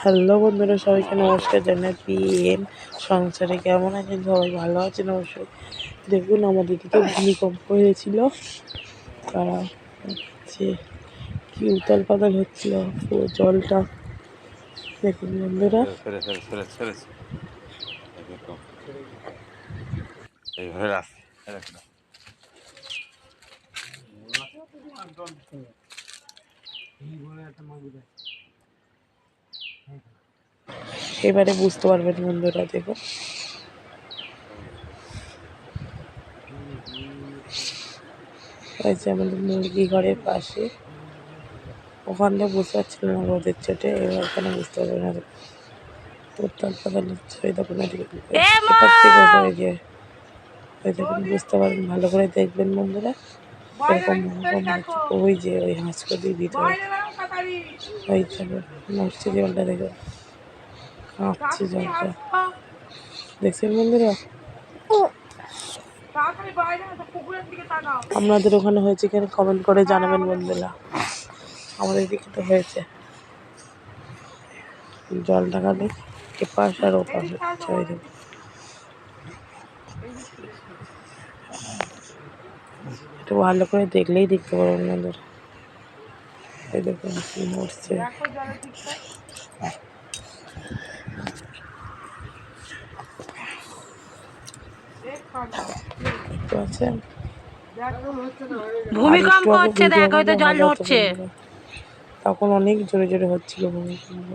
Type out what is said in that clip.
Hello বন্ধুরা সবাইকে নমস্কার জানাই পিএম সংসারে কেমন আছেন? সবাই ভালো আছেন অবশ্যই। দেখুন আমাদের দিকে ভূমিকম্প হয়েছিল। তারা হচ্ছে কি উতাল পাতাল হচ্ছিল পুরো জলটা। দেখুন বন্ধুরা এরকম এইভাবে রাখছি এরকম এবারে বুঝতে পারবেন বন্ধুরা হয়েছে আমাদের মুরগি ঘরের পাশে। ওখানটা বুঝতে পারছিলাম না রোদের চোটে এবার ওখানে বুঝতে পারবেন না উত্তাল পাতাল হচ্ছে দেখুন ওইদিকে এপার থেকে ওপরে গিয়ে ওই দেখুন বুঝতে পারবেন ভালো করে দেখবেন বন্ধুরা। এরকম ওই যে ওই হাঁসকটির ভিতরে ওই জলে নড়ছে জলটা বন্ধুরা? আপনাদের ওখানে হয়েছে কেন কমেন্ট করে জানাবেন বন্ধুরা। আমাদের দিকে তো হয়েছে। জল টাকালে এপাশ আর ওপাশ একটু ভালো করে দেখলেই দেখতে পারবেন বন্ধুরা। দেখুন, কি মরছে। ভূমিকম্প হচ্ছে দেখ হয়তো জল নড়ছে তখন অনেক জোরে জোরে হচ্ছিল ভূমিকম্প।